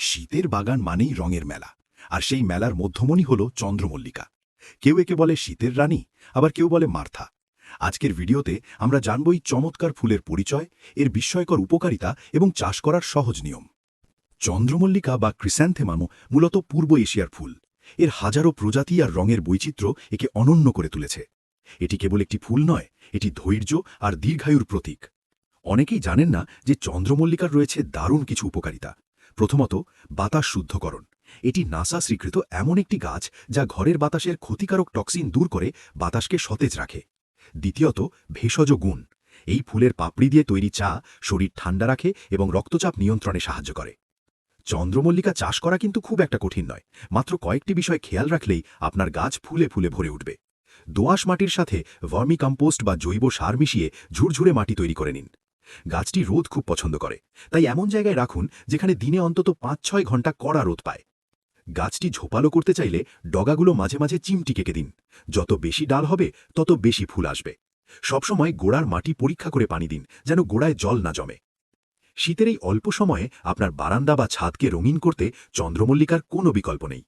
শীতের বাগান মানেই রঙের মেলা, আর সেই মেলার মধ্যমণি হল চন্দ্রমল্লিকা। কেউ একে বলে শীতের রানী, আবার কেউ বলে মার্থা। আজকের ভিডিওতে আমরা জানব এই চমৎকার ফুলের পরিচয়, এর বিস্ময়কর উপকারিতা এবং চাষ করার সহজ নিয়ম। চন্দ্রমল্লিকা বা ক্রিস্যান্থেমামো মূলত পূর্ব এশিয়ার ফুল। এর হাজারো প্রজাতি আর রঙের বৈচিত্র্য একে অনন্য করে তুলেছে। এটি কেবল একটি ফুল নয়, এটি ধৈর্য আর দীর্ঘায়ুর প্রতীক। অনেকেই জানেন না যে চন্দ্রমল্লিকার রয়েছে দারুণ কিছু উপকারিতা। প্রথমত বাতাস শুদ্ধকরণ। এটি নাসা স্বীকৃত এমন একটি গাছ যা ঘরের বাতাসের ক্ষতিকারক টক্সিন দূর করে বাতাসকে সতেজ রাখে। দ্বিতীয়ত, ভেষজ গুণ। এই ফুলের পাপড়ি দিয়ে তৈরি চা শরীর ঠান্ডা রাখে এবং রক্তচাপ নিয়ন্ত্রণে সাহায্য করে। চন্দ্রমল্লিকা চাষ করা কিন্তু খুব একটা কঠিন নয়। মাত্র কয়েকটি বিষয় খেয়াল রাখলেই আপনার গাছ ফুলে ফুলে ভরে উঠবে। দোআঁশ মাটির সাথে ভার্মি কম্পোস্ট বা জৈব সার মিশিয়ে ঝুরঝুরে মাটি তৈরি করে নিন। গাছটি রোদ খুব পছন্দ করে। তাই এমন জায়গায় রাখুন যেখানে দিনে অন্তত পাঁচ ছয় ঘণ্টা কড়া রোদ পায়। গাছটি ঝোপালো করতে চাইলে ডগাগুলো মাঝে মাঝে চিমটি কেটে দিন। যত বেশি ডাল হবে, তত বেশি ফুল আসবে। সবসময় গোড়ার মাটি পরীক্ষা করে পানি দিন, যেন গোড়ায় জল না জমে। শীতের এই অল্প সময়ে আপনার বারান্দা বা ছাদকে রঙিন করতে চন্দ্রমল্লিকার কোনো বিকল্প নেই।